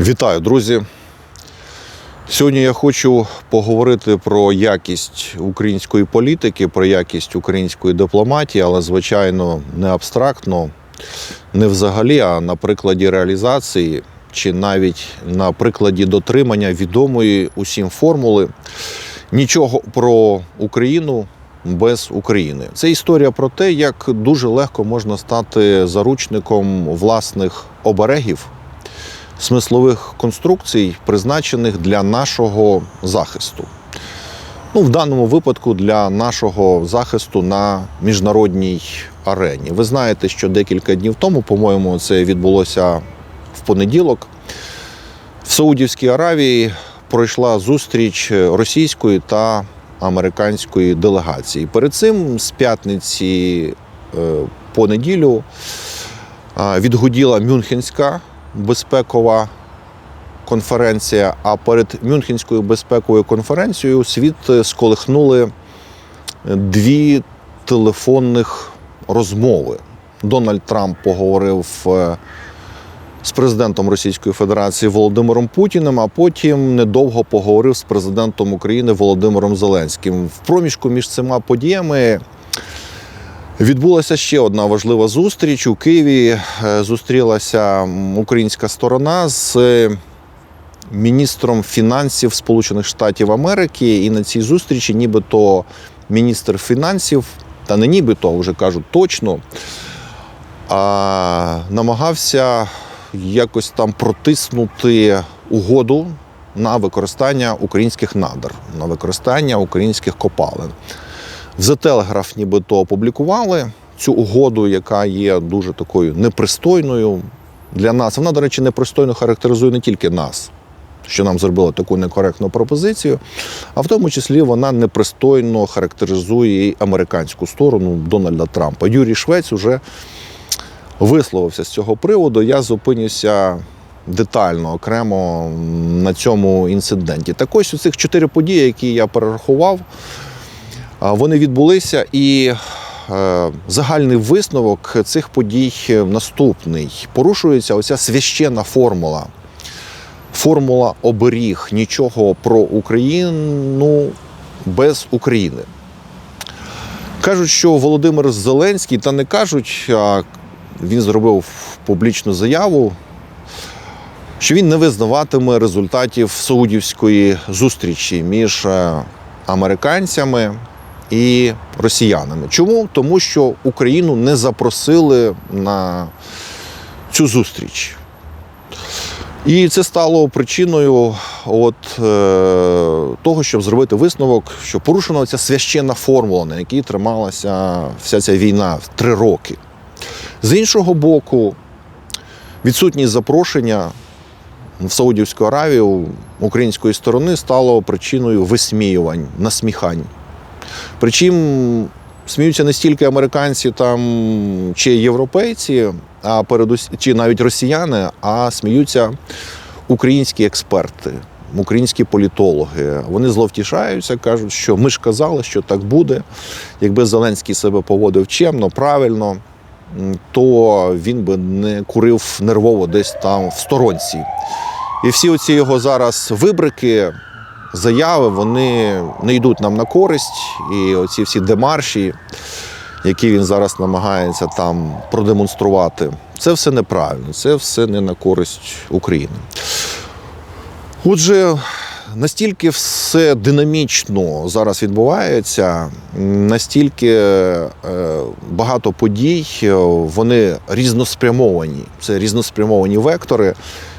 Вітаю, друзі! Сьогодні я хочу поговорити про якість української політики, про якість української дипломатії, але, звичайно, не абстрактно, не взагалі, а на прикладі реалізації чи навіть на прикладі дотримання відомої усім формули нічого про Україну без України. Це історія про те, як дуже легко можна стати заручником власних оберегів смислових конструкцій, призначених для нашого захисту. Ну, в даному випадку для нашого захисту на міжнародній арені. Ви знаєте, що декілька днів тому, по-моєму, це відбулося в понеділок. В Саудівській Аравії пройшла зустріч російської та американської делегації. Перед цим з п'ятниці е, по неділю відгуділа Мюнхенська безпекова конференція. А перед Мюнхенською безпековою конференцією світ сколихнули дві телефонних розмови. Дональд Трамп поговорив е, з президентом Російської Федерації Володимиром Путіним, а потім недовго поговорив з президентом України Володимиром Зеленським. В проміжку між цими подіями Відбулася ще одна важлива зустріч у Києві. е, Зустрілася українська сторона з міністром фінансів Сполучених Штатів Америки. І на цій зустрічі, нібито міністр фінансів, та не нібито, вже кажуть точно, а, намагався якось там протиснути угоду на використання українських надр, на використання українських копалин. The Telegraph нібито опублікували цю угоду, яка є дуже такою непристойною для нас. Вона, до речі, непристойно характеризує не тільки нас, що нам зробила таку некоректну пропозицію, а в тому числі вона непристойно характеризує і американську сторону Дональда Трампа. Юрій Швець уже висловився з цього приводу. Я зупинюся детально окремо на цьому інциденті. Так ось у цих чотири події, які я перерахував. Вони відбулися, і е, загальний висновок цих подій наступний. Порушується оця священна формула. Формула оберіг нічого про Україну без України. Кажуть, що Володимир Зеленський, та не кажуть, а він зробив публічну заяву, що він не визнаватиме результатів саудівської зустрічі між е, американцями і росіянами. Чому? Тому що Україну не запросили на цю зустріч. І це стало причиною от, е, того, щоб зробити висновок, що порушена ця священна формула, на якій трималася вся ця війна в три роки. З іншого боку, відсутність запрошення в Саудівську Аравію української сторони стало причиною висміювань, насміхань. Причому сміються не стільки американці там чи європейці, а передус... чи навіть росіяни, а сміються українські експерти, українські політологи. Вони зловтішаються, кажуть, що ми ж казали, що так буде. Якби Зеленський себе поводив чемно, правильно, то він би не курив нервово десь там в сторонці. І всі оці його зараз вибрики, заяви, вони не йдуть нам на користь. І оці всі демарші, які він зараз намагається там продемонструвати, це все неправильно, це все не на користь України. Отже, настільки все динамічно зараз відбувається, настільки е, багато подій, вони різноспрямовані. Це різноспрямовані вектори,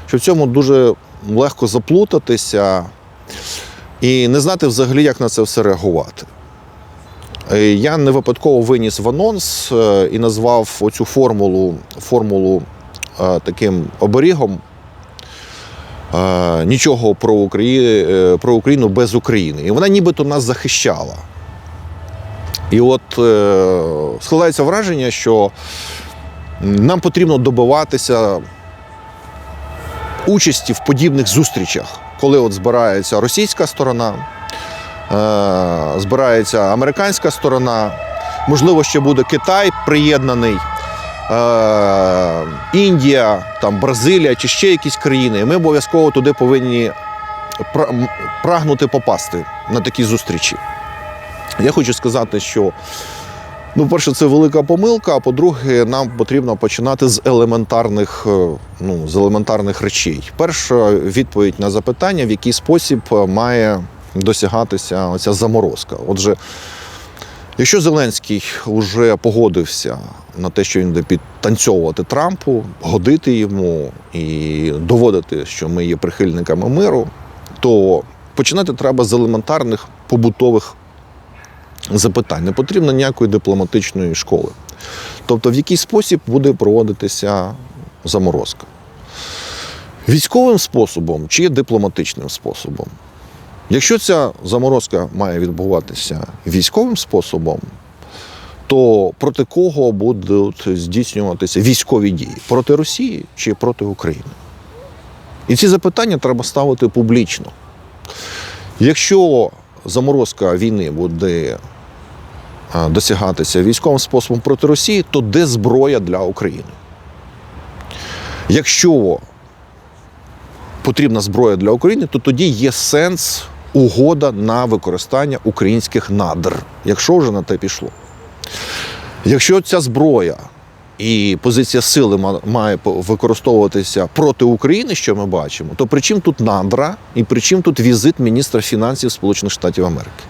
що в цьому дуже легко заплутатися і не знати взагалі, як на це все реагувати. Е, Я не випадково виніс в анонс е, і назвав оцю формулу, формулу е, таким оберігом. Нічого про Україну, про Україну без України. І вона нібито нас захищала. І от складається враження, що нам потрібно добиватися участі в подібних зустрічах, коли от збирається російська сторона, е, збирається американська сторона, можливо, ще буде Китай приєднаний. е, Індія, там, Бразилія чи ще якісь країни. Ми обов'язково туди повинні прагнути попасти на такі зустрічі. Я хочу сказати, що Ну, перше, це велика помилка. А по-друге, нам потрібно починати з елементарних, е, ну, з елементарних речей. Перша відповідь на запитання, в який спосіб е, має досягатися оця заморозка. Отже, якщо Зеленський вже погодився на те, що він буде підтанцьовувати Трампу, годити йому і доводити, що ми є прихильниками миру, то починати треба з елементарних побутових запитань. Не потрібно ніякої дипломатичної школи. Тобто, в який спосіб буде проводитися заморозка? Військовим способом чи дипломатичним способом? Якщо ця заморозка має відбуватися військовим способом, то проти кого будуть здійснюватися військові дії? Проти Росії чи проти України? І ці запитання треба ставити публічно. Якщо заморозка війни буде досягатися військовим способом проти Росії, то де зброя для України? Якщо потрібна зброя для України, то тоді є сенс угода на використання українських надр, якщо вже на те пішло. Якщо ця зброя і позиція сили має використовуватися проти України, що ми бачимо, то при чим тут надра і при чим тут візит міністра фінансів Сполучених Штатів Америки?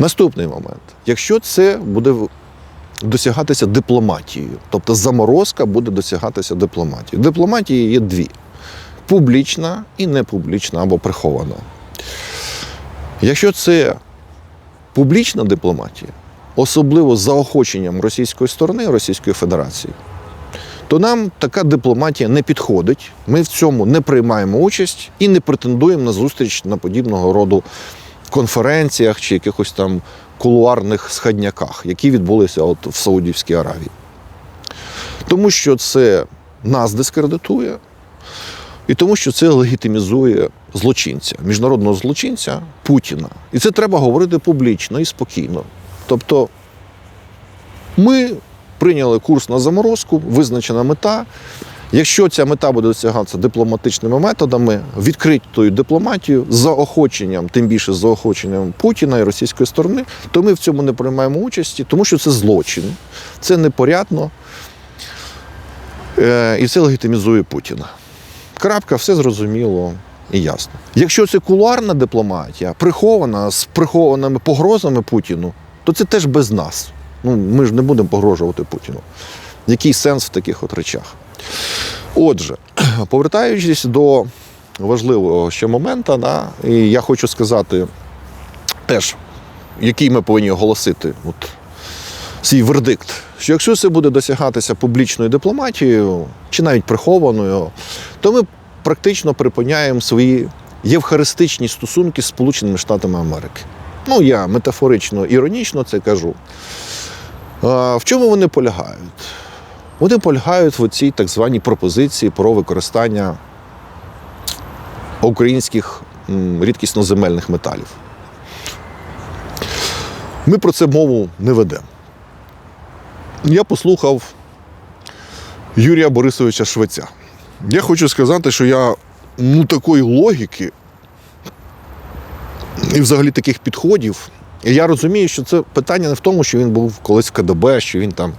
Наступний момент. Якщо це буде досягатися дипломатією, тобто заморозка буде досягатися дипломатією. Дипломатії є дві: публічна і непублічна або прихована. Якщо це публічна дипломатія, особливо з заохоченням російської сторони, Російської Федерації, то нам така дипломатія не підходить. Ми в цьому не приймаємо участь і не претендуємо на зустріч на подібного роду конференціях чи якихось там кулуарних сходняках, які відбулися от в Саудівській Аравії. Тому що це нас дискредитує, і тому що це легітимізує злочинця, міжнародного злочинця Путіна. І це треба говорити публічно і спокійно. Тобто ми прийняли курс на заморозку, визначена мета. Якщо ця мета буде досягатися дипломатичними методами, відкритою дипломатією, заохоченням, тим більше заохоченням Путіна і російської сторони, то ми в цьому не приймаємо участі, тому що це злочин, це непорядно, е, і це легітимізує Путіна. Крапка, все зрозуміло і ясно. Якщо це кулуарна дипломатія, прихована з прихованими погрозами Путіну, то це теж без нас. Ну, ми ж не будемо погрожувати Путіну. Який сенс в таких от речах? Отже, повертаючись до важливого ще моменту, да, і я хочу сказати теж, який ми повинні оголосити от, свій вердикт, що якщо це буде досягатися публічною дипломатією чи навіть прихованою, то ми практично припиняємо свої євхаристичні стосунки з Сполученими Штатами Америки. Ну, я метафорично, іронічно це кажу. В чому вони полягають? Вони полягають в цій так званій пропозиції про використання українських м, рідкісноземельних металів. Ми про це мову не ведемо. Я послухав Юрія Борисовича Швеця. Я хочу сказати, що я ну, такої логіки і взагалі таких підходів. Я розумію, що це питання не в тому, що він був колись в КДБ, що він там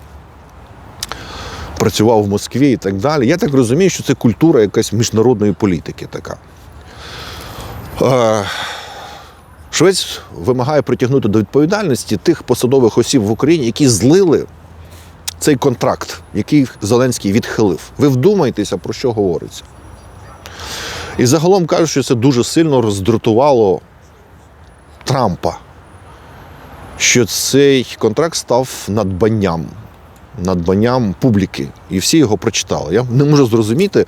працював в Москві і так далі. Я так розумію, що це культура якась міжнародної політики така. Е, Швець вимагає притягнути до відповідальності тих посадових осіб в Україні, які злили цей контракт, який Зеленський відхилив. Ви вдумайтеся, про що говориться. І загалом кажуть, що це дуже сильно роздратувало Трампа, що цей контракт став надбанням, надбанням публіки. І всі його прочитали. Я не можу зрозуміти,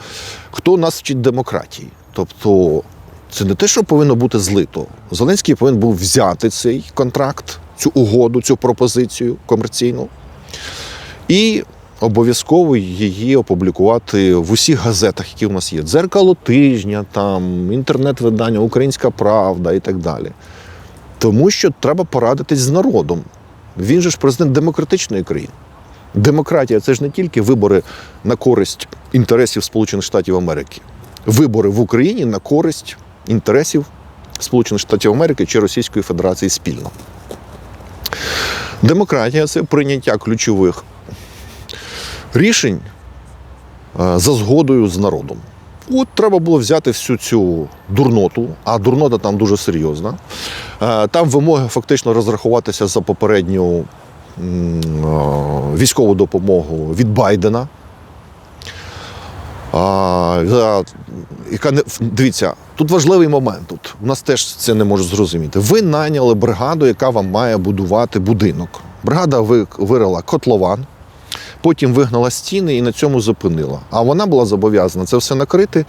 хто нас вчить демократії. Тобто, це не те, що повинно бути злито. Зеленський повинен був взяти цей контракт, цю угоду, цю пропозицію комерційну і обов'язково її опублікувати в усіх газетах, які в нас є. Дзеркало тижня, там, інтернет-видання, Українська Правда і так далі. Тому що треба порадитись з народом. Він же ж президент демократичної країни. Демократія це ж не тільки вибори на користь інтересів Сполучених Штатів Америки, вибори в Україні на користь інтересів Сполучених Штатів Америки чи Російської Федерації спільно. Демократія це прийняття ключових рішень е, за згодою з народом. От треба було взяти всю цю дурноту, а дурнота там дуже серйозна. Е, Там вимоги фактично розрахуватися за попередню військову допомогу від Байдена. Яка дивіться, тут важливий момент. Тут у нас теж це не можу зрозуміти. Ви найняли бригаду, яка вам має будувати будинок. Бригада вирила котлован, потім вигнала стіни і на цьому зупинила. А вона була зобов'язана це все накрити.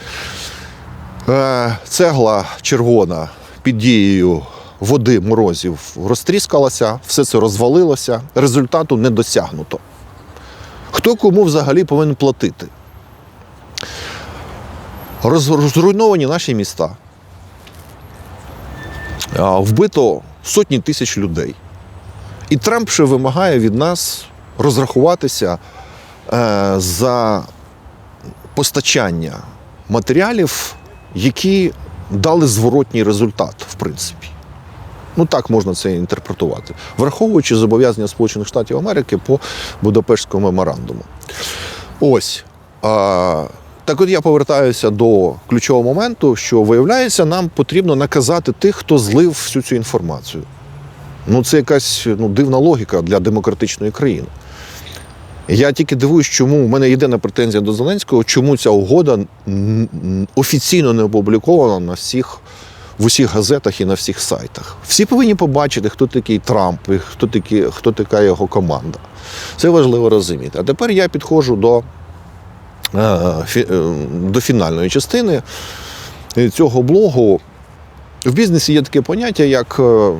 Е, Цегла червона під дією води, морозів розтріскалася, все це розвалилося, результату не досягнуто. Хто кому взагалі повинен платити? Розруйновані наші міста. Вбито сотні тисяч людей. І Трамп ще вимагає від нас розрахуватися е, за постачання матеріалів, які дали зворотній результат, в принципі. Ну так можна це інтерпретувати, враховуючи зобов'язання Сполучених Штатів Америки по Будапештському меморандуму. Ось. А, так от я повертаюся до ключового моменту, що виявляється, нам потрібно наказати тих, хто злив всю цю інформацію. Ну, це якась ну, дивна логіка для демократичної країни. Я тільки дивуюсь, чому у мене єдина претензія до Зеленського, чому ця угода офіційно не опублікована на всіх, в усіх газетах і на всіх сайтах. Всі повинні побачити, хто такий Трамп, і хто, такі, хто така його команда. Це важливо розуміти. А тепер я підходжу до, е, е, до фінальної частини цього блогу. В бізнесі є таке поняття, як. е,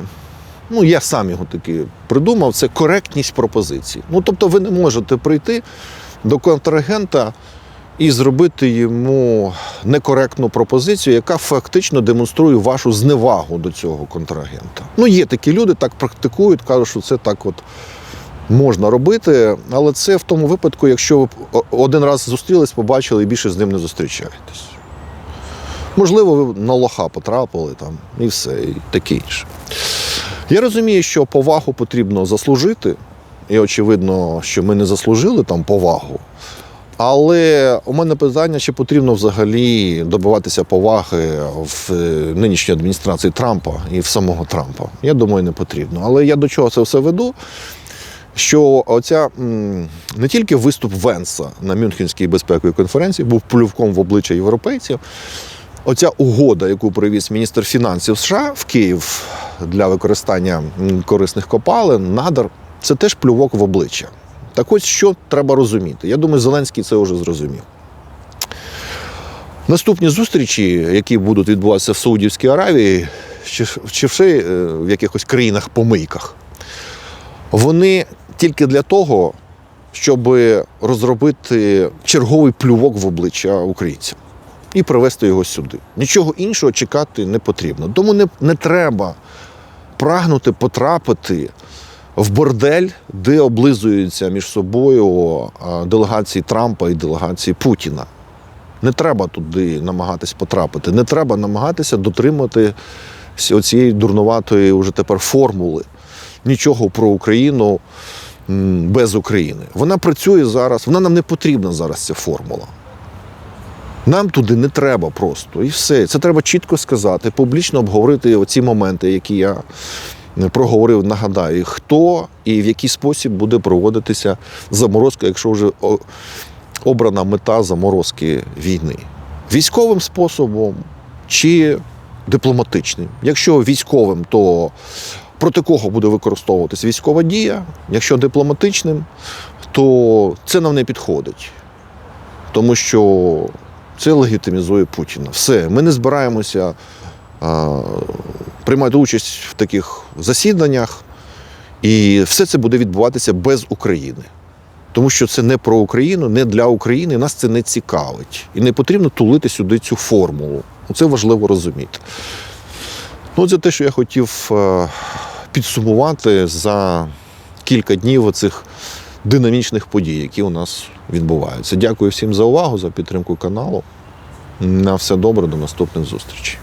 Ну, я сам його таки придумав, це коректність пропозицій. Ну, тобто, ви не можете прийти до контрагента і зробити йому некоректну пропозицію, яка фактично демонструє вашу зневагу до цього контрагента. Ну, є такі люди, так практикують, кажуть, що це так от можна робити, але це в тому випадку, якщо ви один раз зустрілись, побачили і більше з ним не зустрічаєтесь. Можливо, ви на лоха потрапили там і все, і таке інше. Я розумію, що повагу потрібно заслужити, і очевидно, що ми не заслужили там повагу. Але у мене питання, чи потрібно взагалі добиватися поваги в е, нинішній адміністрації Трампа і в самого Трампа. Я думаю, не потрібно. Але я до чого це все веду? Що оця не тільки виступ Венса на Мюнхенській безпековій конференції був плювком в обличчя європейців. Оця угода, яку привіз міністр фінансів США в Київ для використання корисних копалин, надр, це теж плювок в обличчя. Так ось що треба розуміти. Я думаю, Зеленський це вже зрозумів. Наступні зустрічі, які будуть відбуватися в Саудівській Аравії, чи, ще е, в якихось країнах-помийках, вони тільки для того, щоб розробити черговий плювок в обличчя українцям і привезти його сюди. Нічого іншого чекати не потрібно. Тому не, не треба прагнути потрапити в бордель, де облизуються між собою делегації Трампа і делегації Путіна. Не треба туди намагатись потрапити. Не треба намагатися дотримати цієї дурнуватої уже тепер формули. Нічого про Україну без України. Вона працює зараз, вона нам не потрібна зараз ця формула. Нам туди не треба просто. І все. Це треба чітко сказати, публічно обговорити оці моменти, які я проговорив, нагадаю, хто і в який спосіб буде проводитися заморозка, якщо вже обрана мета заморозки війни. Військовим способом чи дипломатичним. Якщо військовим, то проти кого буде використовуватись військова дія, якщо дипломатичним, то це нам не підходить. Тому що це легітимізує Путіна. Все, ми не збираємося приймати участь в таких засіданнях, і все це буде відбуватися без України. Тому що це не про Україну, не для України, нас це не цікавить. І не потрібно тулити сюди цю формулу. Це важливо розуміти. Ну, це те, що я хотів е, підсумувати за кілька днів оцих динамічних подій, які у нас відбуваються. Дякую всім за увагу, за підтримку каналу. На все добре, до наступних зустрічей.